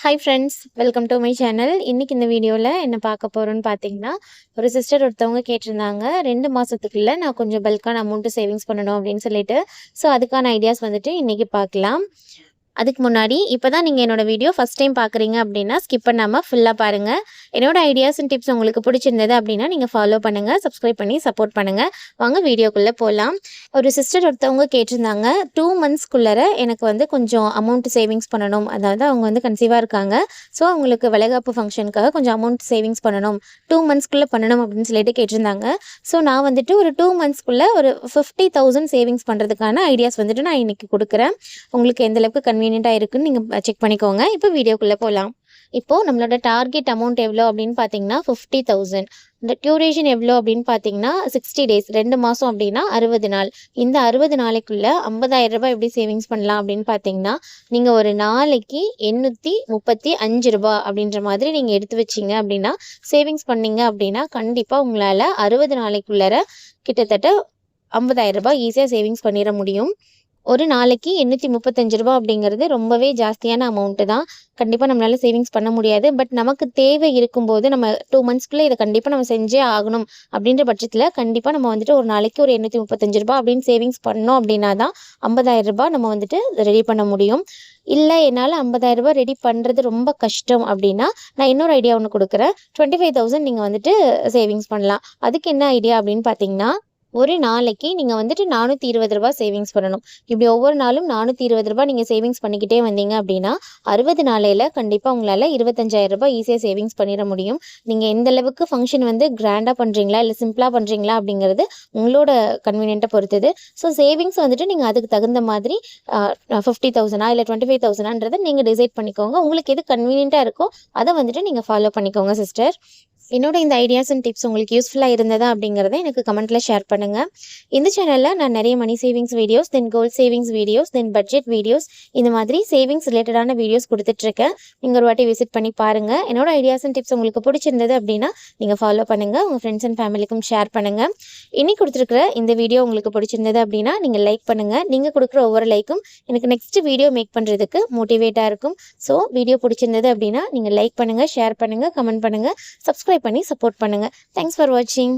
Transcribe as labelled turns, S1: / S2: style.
S1: Hi friends welcome to my channel இன்றைக்கி இந்த வீடியோவில் என்ன பார்க்க போகிறோன்னு பார்த்தீங்கன்னா ஒரு சிஸ்டர் ஒருத்தவங்க கேட்டிருந்தாங்க ரெண்டு மாதத்துக்குள்ளே நான் கொஞ்சம் பல்கான அமௌண்ட்டு சேவிங்ஸ் பண்ணணும் அப்படின்னு சொல்லிட்டு. ஸோ அதுக்கான ஐடியாஸ் வந்துட்டு இன்றைக்கி பார்க்கலாம். அதுக்கு முன்னாடி இப்போ தான் நீங்கள் என்னோட வீடியோ ஃபஸ்ட் டைம் பார்க்குறீங்க அப்படின்னா ஸ்கிப் பண்ணாமல் ஃபுல்லாக பாருங்கள் என்னோடய ஐடியாஸ் அண்ட் டிப்ஸ் உங்களுக்கு பிடிச்சிருந்தது அப்படின்னா நீங்கள் ஃபாலோ பண்ணுங்கள் சப்ஸ்கிரைப் பண்ணி சப்போர்ட் பண்ணுங்கள் வாங்க வீடியோக்குள்ளே போகலாம் ஒரு சிஸ்டர் ஒருத்தவங்க கேட்டிருந்தாங்க டூ மந்த்ஸ்க்குள்ளே எனக்கு வந்து கொஞ்சம் அமௌண்ட் சேவிங்ஸ் பண்ணணும். அதாவது அவங்க வந்து கன்சீவாக இருக்காங்க. ஸோ அவங்களுக்கு வளைகாப்பு ஃபங்க்ஷனுக்காக கொஞ்சம் அமௌண்ட் சேவிங்ஸ் பண்ணணும். டூ மந்த்ஸ்க்குள்ளே பண்ணணும் அப்படின்னு சொல்லிட்டு கேட்டிருந்தாங்க. ஸோ நான் வந்துட்டு ஒரு டூ மந்த்ஸ்க்குள்ளே ஒரு ஃபிஃப்டி தௌசண்ட் சேவிங்ஸ் பண்ணுறதுக்கான ஐடியாஸ் வந்துட்டு நான் இன்றைக்கி கொடுக்குறேன். உங்களுக்கு எந்தளவுக்கு கன்வீன் கன்வீனியண்ட்டாக இருக்குன்னு நீங்கள் செக் பண்ணிக்கோங்க. இப்போ வீடியோக்குள்ளே போகலாம் இப்போது நம்மளோட டார்கெட் அமௌண்ட் எவ்வளோ அப்படின்னு பார்த்தீங்கன்னா ஃபிஃப்டி தௌசண்ட் இந்த டியூரேஷன் எவ்வளோ அப்படின்னு பார்த்தீங்கன்னா சிக்ஸ்டி டேஸ் ரெண்டு மாதம் அப்படின்னா அறுபது நாள். இந்த அறுபது நாளைக்குள்ளே ஐம்பதாயிரம் ரூபாய் எப்படி சேவிங்ஸ் பண்ணலாம் அப்படின்னு பார்த்தீங்கன்னா நீங்கள் ஒரு நாளைக்கு எண்ணூற்றி முப்பத்தி அஞ்சு ரூபா அப்படின்ற மாதிரி நீங்கள் எடுத்து வச்சிங்க அப்படின்னா சேவிங்ஸ் பண்ணீங்க அப்படின்னா கண்டிப்பாக உங்களால் அறுபது நாளைக்குள்ளார கிட்டத்தட்ட ஐம்பதாயிரம் ரூபாய் ஈஸியாக சேவிங்ஸ் பண்ணிட முடியும். ஒரு நாளைக்கு எண்ணூற்றி முப்பத்தஞ்சு ரூபா அப்படிங்கிறது ரொம்பவே ஜாஸ்தியான அமௌண்ட்டு தான். கண்டிப்பாக நம்மளால் சேவிங்ஸ் பண்ண முடியாது. பட் நமக்கு தேவை இருக்கும்போது நம்ம டூ மந்த்ஸ்க்குள்ளே இதை கண்டிப்பாக நம்ம செஞ்சே ஆகணும் அப்படின்ற பட்சத்தில் கண்டிப்பாக நம்ம வந்துட்டு ஒரு நாளைக்கு ஒரு எண்ணூற்றி முப்பத்தஞ்சு ரூபா அப்படின்னு சேவிங்ஸ் பண்ணோம் அப்படின்னா தான் ஐம்பதாயிரம் ரூபாய் நம்ம வந்துட்டு ரெடி பண்ண முடியும். இல்லை என்னால் ஐம்பதாயிரம் ரூபாய் ரெடி பண்ணுறது ரொம்ப கஷ்டம் அப்படின்னா நான் இன்னொரு ஐடியா ஒன்று கொடுக்குறேன். டுவெண்ட்டி ஃபைவ் தௌசண்ட் நீங்கள் வந்துட்டு சேவிங்ஸ் பண்ணலாம். அதுக்கு என்ன ஐடியா அப்படின்னு பார்த்தீங்கன்னா ஒரு நாளைக்கு நீங்கள் வந்துட்டு நானூற்றி இருபது ரூபா சேவிங்ஸ் பண்ணணும். இப்படி ஒவ்வொரு நாளும் நானூற்றி இருபது ரூபா நீங்கள் சேவிங்ஸ் பண்ணிக்கிட்டே வந்தீங்க அப்படின்னா அறுபது நாளையில் கண்டிப்பாக உங்களால் இருபத்தஞ்சாயிரம் ரூபாய் ஈஸியாக சேவிங்ஸ் பண்ணிட முடியும். நீங்கள் எந்த அளவுக்கு ஃபங்க்ஷன் வந்து கிராண்டாக பண்ணுறீங்களா இல்லை சிம்பிளாக பண்ணுறீங்களா அப்படிங்கிறது உங்களோட கன்வீனியண்ட்டை பொறுத்தது. ஸோ சேவிங்ஸ் வந்துட்டு நீங்கள் அதுக்கு தகுந்த மாதிரி ஃபிஃப்டி தௌசண்டா இல்லை டுவெண்ட்டி ஃபைவ் தௌசண்டான்றதை நீங்கள் டிசைட் பண்ணிக்கோங்க. உங்களுக்கு எது கன்வீனியண்ட்டாக இருக்கோ அதை வந்துட்டு நீங்கள் ஃபாலோ பண்ணிக்கோங்க சிஸ்டர் என்னோட இந்த ஐடியாஸ் அண்ட் டிப்ஸ் உங்களுக்கு யூஸ்ஃபுல்லாக இருந்ததா அப்படிங்கிறத எனக்கு கமெண்ட்டில் ஷேர் பண்ணுங்கள் இந்த சேனலில் நான் நிறைய money savings videos then gold savings videos then budget videos இந்த மாதிரி சேவிங்ஸ் ரிலேட்டடான வீடியோஸ் கொடுத்துட்ருக்கேன். நீங்கள் ஒரு வாட்டி விசிட் பண்ணி பாருங்கள் என்னோட ஐடியாஸ் அண்ட் டிப்ஸ் உங்களுக்கு பிடிச்சிருந்தது அப்படின்னா நீங்கள் ஃபாலோ பண்ணுங்கள் உங்கள் ஃப்ரெண்ட்ஸ் அண்ட் ஃபேமிலிக்கும் ஷேர் பண்ணுங்கள் இன்னைக்கு கொடுத்துருக்குற இந்த வீடியோ உங்களுக்கு பிடிச்சிருந்தது அப்படின்னா நீங்கள் லைக் பண்ணுங்கள் நீங்கள் கொடுக்குற ஒவ்வொரு லைக்கும் எனக்கு நெக்ஸ்ட் வீடியோ மேக் பண்ணுறதுக்கு மோட்டிவேட்டாக இருக்கும். ஸோ வீடியோ பிடிச்சிருந்தது அப்படின்னா நீங்கள் லைக் பண்ணுங்கள் ஷேர் பண்ணுங்கள் கமெண்ட் பண்ணுங்கள் சப்ஸ்கிரைப் பண்ணி சப்போர்ட் பண்ணுங்கள் தேங்க்ஸ் ஃபார் வாட்சிங்